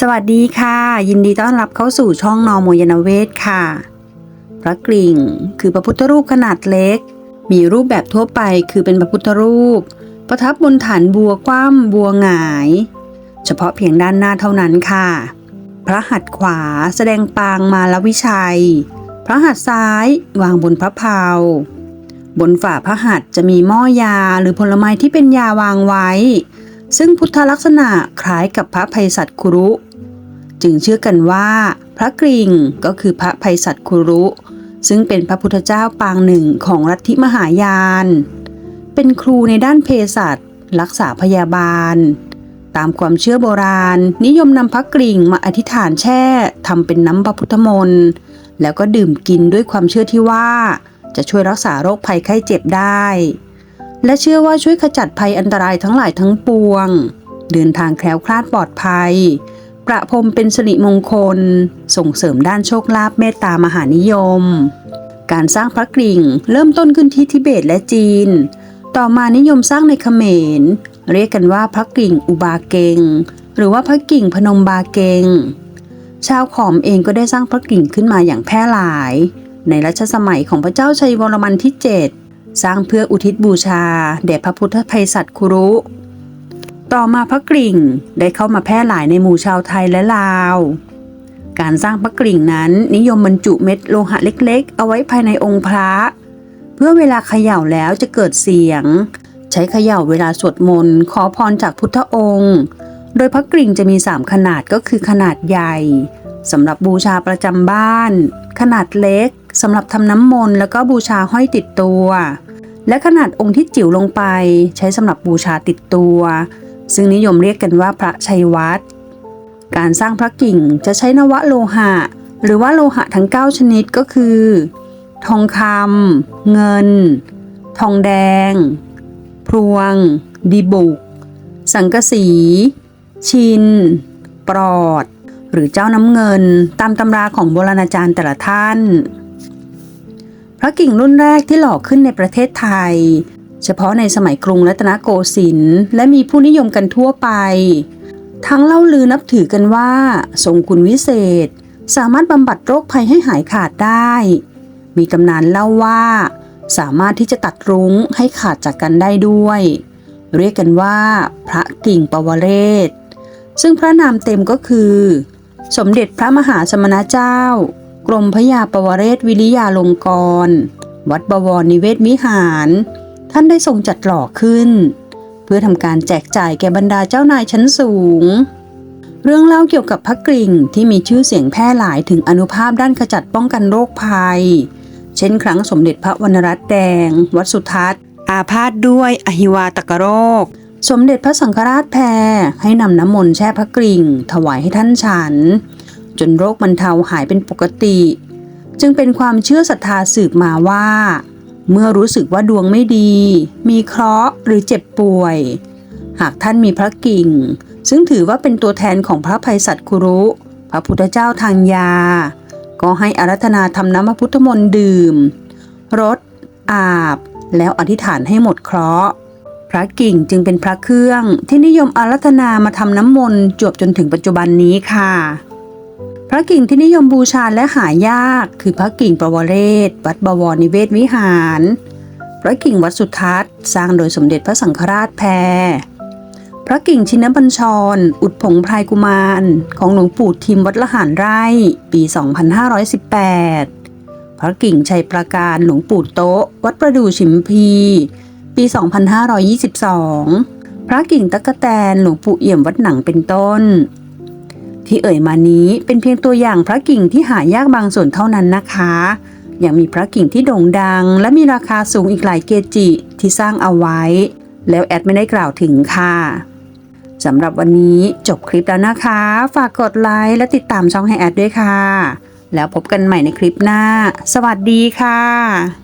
สวัสดีค่ะ ยินดีต้อนรับเข้าสู่ช่องนอโมยนเวศค่ะ พระกริ่ง คือพระพุทธรูปขนาดเล็ก มีรูปแบบทั่วไปคือเป็นพระพุทธรูป ประทับบนฐานบัวคว่ำบัวหงาย เฉพาะเพียงด้านหน้าเท่านั้นค่ะ พระหัตถ์ขวาแสดงปางมาลวิชัย พระหัตถ์ซ้ายวางบนพระเพาบนฝ่าพระหัตถ์จะมีหม้อยาหรือผลไม้ที่เป็นยาวางไว้ ซึ่งพุทธลักษณะคล้ายกับพระภัยสัตว์คุรุ จึงเชื่อกันว่า พระกริ่งก็คือพระภัยสัตว์คุรุ ซึ่งเป็นพระพุทธเจ้าปางหนึ่งของลัทธิมหายาน เป็นครูในด้านเภสัชรักษาพยาบาล ตามความเชื่อโบราณ นิยมนำพระกริ่งมาอธิษฐานแช่ทำเป็นน้ำพระพุทธมนต์แล้วก็ดื่มกินด้วยความเชื่อที่ว่า จะช่วยรักษาโรคภัยไข้เจ็บได้ และเชื่อว่าช่วยขจัดภัยอันตรายทั้งหลายทั้งปวง เดินทางแคล้วคลาดปลอดภัย ประพรมเป็นสิริมงคล ส่งเสริมด้านโชคลาภเมตตามหานิยม การสร้างพระกริ่ง เริ่มต้นขึ้นที่ทิเบตและจีน ต่อมานิยมสร้างในเขมร เรียกกันว่าพระกริ่งอุบาเกง หรือว่าพระกิ่งพนมบาเกง ชาวขอมเองก็ได้สร้างพระกิ่งขึ้นมาอย่างแพร่หลาย ในรัชสมัยของพระเจ้าชัยวรมันที่ 7 สร้างเพื่ออุทิศบูชาแด่พระพุทธภัยสัตว์คุรุ ต่อมาพระกริ่งได้เข้ามาแพร่หลายในหมู่ชาวไทยและลาว การสร้างพระกริ่งนั้นนิยมบรรจุเม็ดโลหะเล็กๆ เอาไว้ภายในองค์พระ เพื่อเวลาเขย่าแล้วจะเกิดเสียง ใช้เขย่าเวลาสวดมนต์ขอพรจากพุทธองค์ โดยพระกริ่งจะมี 3 ขนาดก็คือขนาดใหญ่สำหรับบูชาประจำบ้าน ขนาดเล็กสำหรับทำน้ำมนต์แล้วก็บูชาห้อยติดตัว และขนาดองค์ที่จิ๋วลงไป ใช้สำหรับบูชาติดตัว ซึ่งนิยมเรียกกันว่าพระชัยวัดการสร้างพระกิ่งจะใช้นวะโลหะ หรือว่าโลหะทั้ง 9 ชนิดก็คือ ทองคำเงิน ทองแดง พรวง ดีบุก สังกะสี ชิน ปลอด หรือเจ้าน้ำเงินตามตำราของโบราณอาจารย์แต่ละท่าน พระกิ่งรุ่นแรกที่หล่อขึ้นในประเทศไทย เฉพาะในสมัยกรุงรัตนโกสินทร์และมีผู้นิยมกันทั่วไป ทั้งเล่าลือนับถือกันว่า ทรงคุณวิเศษ สามารถบำบัดโรคภัยให้หายขาดได้ มีตำนานเล่าว่า สามารถที่จะตัดรุ้งให้ขาดจากกันได้ด้วย เรียกกันว่า พระกิ่งปวเรศ ซึ่งพระนามเต็มก็คือ สมเด็จพระมหาสมณเจ้า กรมพระยาปวเรศวิริยาลงกรณ์วัดบวรนิเวศวิหาร ท่านได้ทรงจัดหล่อขึ้น เพื่อทำการแจกจ่ายแก่บรรดาเจ้านายชั้นสูง เรื่องเล่าเกี่ยวกับพระกริ่งที่มีชื่อเสียงแพร่หลายถึงอนุภาพด้านขจัดป้องกันโรคภัย เช่นครั้งสมเด็จพระวรรณรัตน์แดง วัดสุทัศน์ อาพาธด้วยอหิวาตกโรค สมเด็จพระสังฆราชแพรให้นำน้ำมนต์แช่พระกริ่ง ถวายให้ท่านฉัน จนโรคบรรเทาหายเป็นปกติ จึงเป็นความเชื่อศรัทธาสืบมาว่า เมื่อรู้สึกว่าดวงไม่ดี มีเคราะห์หรือเจ็บป่วย หากท่านมีพระกิ่ง ซึ่งถือว่าเป็นตัวแทนของพระภัยสัตว์คุรุ พระพุทธเจ้าทางยา ก็ให้อารัธนาทำน้ำพระพุทธมนต์ดื่ม รด อาบ แล้วอธิษฐานให้หมดเคราะห์ พระกิ่งจึงเป็นพระเครื่องที่นิยมอารัธนามาทำน้ำมนต์จวบจนถึงปัจจุบันนี้ค่ะ ระกิ่งที่นิยมบูชาและหายาก คือพระกิ่งประวเรศ วัดบวรนิเวศวิหาร พระกิ่งวัดสุทัศน์ สร้างโดยสมเด็จพระสังฆราชแพรพระกิ่งชินบัญชร อุดผงพรายกุมาร ของหลวงปู่ทิมวัดละหารไร่ ปี 2518 พระกิ่งชัยประการหลวงปู่โต๊ะ วัดประดู่ฉิมพี ปี 2522 พระกิ่งตะกะแตนหลวงปู่เอี่ยมวัดหนังเป็นต้น ที่เอ่ยมานี้เป็นเพียงตัวอย่างพระกิ่งที่หายากบางส่วนเท่านั้นนะคะยังมีพระกิ่งที่โด่งดัง และมีราคาสูงอีกหลายเกจิที่สร้างเอาไว้ แล้วแอดไม่ได้กล่าวถึงค่ะสำหรับวันนี้จบคลิปแล้วนะคะ ฝากกดไลค์และติดตามช่องให้แอดด้วยค่ะ แล้วพบกันใหม่ในคลิปหน้า สวัสดีค่ะ